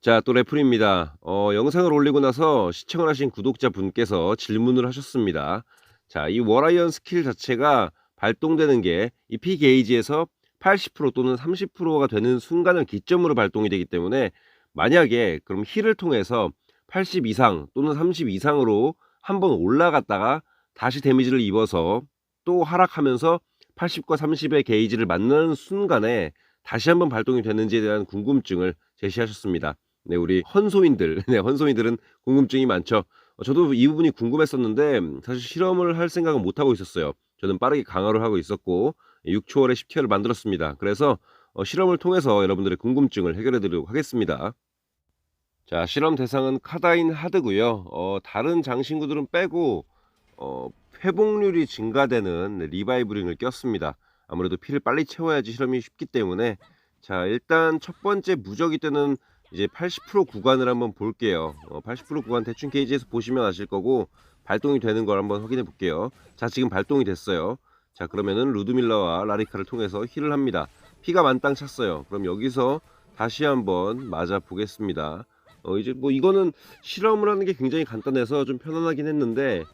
자, 또 레플입니다. 어, 영상을 올리고 나서 시청을 하신 구독자분께서 질문을 하셨습니다. 자, 이 워라이언 스킬 자체가 발동되는 게 이 P 게이지에서 80% 또는 30%가 되는 순간을 기점으로 발동이 되기 때문에 만약에 그럼 힐을 통해서 80 이상 또는 30 이상으로 한번 올라갔다가 다시 데미지를 입어서 또 하락하면서 80과 30의 게이지를 만나는 순간에 다시 한번 발동이 되는지에 대한 궁금증을 제시하셨습니다. 네, 우리 헌소인들, 네, 헌소인들은 궁금증이 많죠. 어, 저도 이 부분이 궁금했었는데 사실 실험을 할 생각은 못 하고 있었어요. 저는 빠르게 강화를 하고 있었고 6초월에 10티어를 만들었습니다. 그래서 어, 실험을 통해서 여러분들의 궁금증을 해결해 드리도록 하겠습니다. 자, 실험 대상은 카다인 하드고요. 어, 다른 장신구들은 빼고 어, 회복률이 증가되는 네, 리바이브링을 꼈습니다. 아무래도 피를 빨리 채워야지 실험이 쉽기 때문에 자, 일단 첫 번째 무적이 뜨는 이제 80% 구간을 한번 볼게요. 어, 80% 구간 대충 게이지에서 보시면 아실 거고 발동이 되는 걸 한번 확인해 볼게요. 자, 지금 발동이 됐어요. 자, 그러면은 루드밀러와 라리카를 통해서 힐을 합니다. 피가 만땅 찼어요. 그럼 여기서 다시 한번 맞아 보겠습니다. 어, 이제 뭐 이거는 실험을 하는 게 굉장히 간단해서 좀 편안하긴 했는데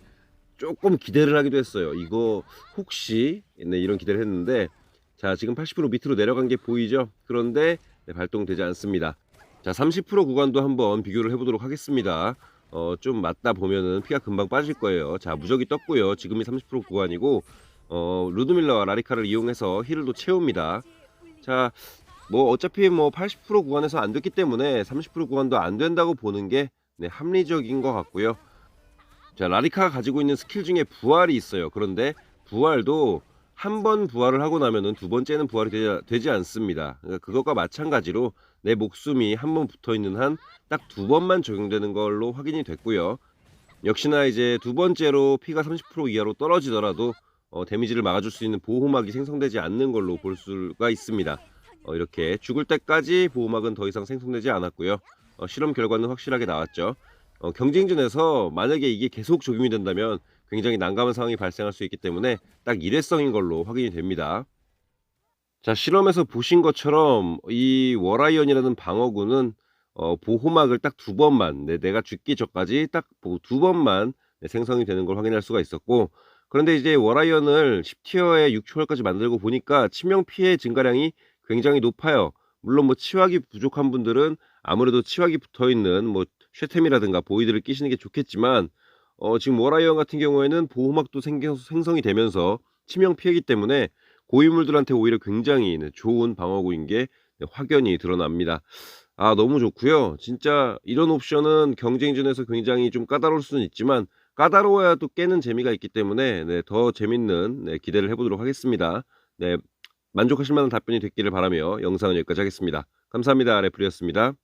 조금 기대를 하기도 했어요. 이거 혹시 네, 이런 기대를 했는데 자, 지금 80% 밑으로 내려간 게 보이죠? 그런데 네, 발동되지 않습니다. 자, 30% 구간도 한번 비교를 해보도록 하겠습니다. 어, 좀 맞다 보면은 피가 금방 빠질 거예요. 자, 무적이 떴고요. 지금이 30% 구간이고, 어, 루드밀러와 라리카를 이용해서 힐을 또 채웁니다. 자, 뭐 어차피 뭐 80% 구간에서 안 됐기 때문에 30% 구간도 안 된다고 보는 게 네, 합리적인 것 같고요. 자, 라리카가 가지고 있는 스킬 중에 부활이 있어요. 그런데 부활도 한 번 부활을 하고 나면은 두 번째는 부활이 되지, 되지 않습니다. 그러니까 그것과 마찬가지로 내 목숨이 한 번 붙어 있는 한 딱 두 번만 적용되는 걸로 확인이 됐고요. 역시나 이제 두 번째로 피가 30% 이하로 떨어지더라도 어, 데미지를 막아줄 수 있는 보호막이 생성되지 않는 걸로 볼 수가 있습니다. 어, 이렇게 죽을 때까지 보호막은 더 이상 생성되지 않았고요. 어, 실험 결과는 확실하게 나왔죠. 어, 경쟁전에서 만약에 이게 계속 적용이 된다면 굉장히 난감한 상황이 발생할 수 있기 때문에 딱 일회성인 걸로 확인이 됩니다. 자, 실험에서 보신 것처럼 이 워라이언이라는 방어구는 어, 보호막을 딱 두 번만, 네, 내가 죽기 전까지 딱 두 번만 네, 생성이 되는 걸 확인할 수가 있었고, 그런데 이제 워라이언을 10티어에 6초월까지 만들고 보니까 치명 피해 증가량이 굉장히 높아요. 물론 뭐 치확이 부족한 분들은 아무래도 치확이 붙어 있는 뭐 쉐템이라든가 보이드를 끼시는 게 좋겠지만, 어, 지금 워라이언 같은 경우에는 보호막도 생성이 되면서 치명 피해기 때문에 고인물들한테 오히려 굉장히 네, 좋은 방어구인 게 네, 확연히 드러납니다. 아, 너무 좋고요. 진짜 이런 옵션은 경쟁전에서 굉장히 좀 까다로울 수는 있지만 까다로워야 또 깨는 재미가 있기 때문에 네, 더 재밌는 네, 기대를 해보도록 하겠습니다. 네, 만족하실 만한 답변이 됐기를 바라며 영상은 여기까지 하겠습니다. 감사합니다. 레플이었습니다.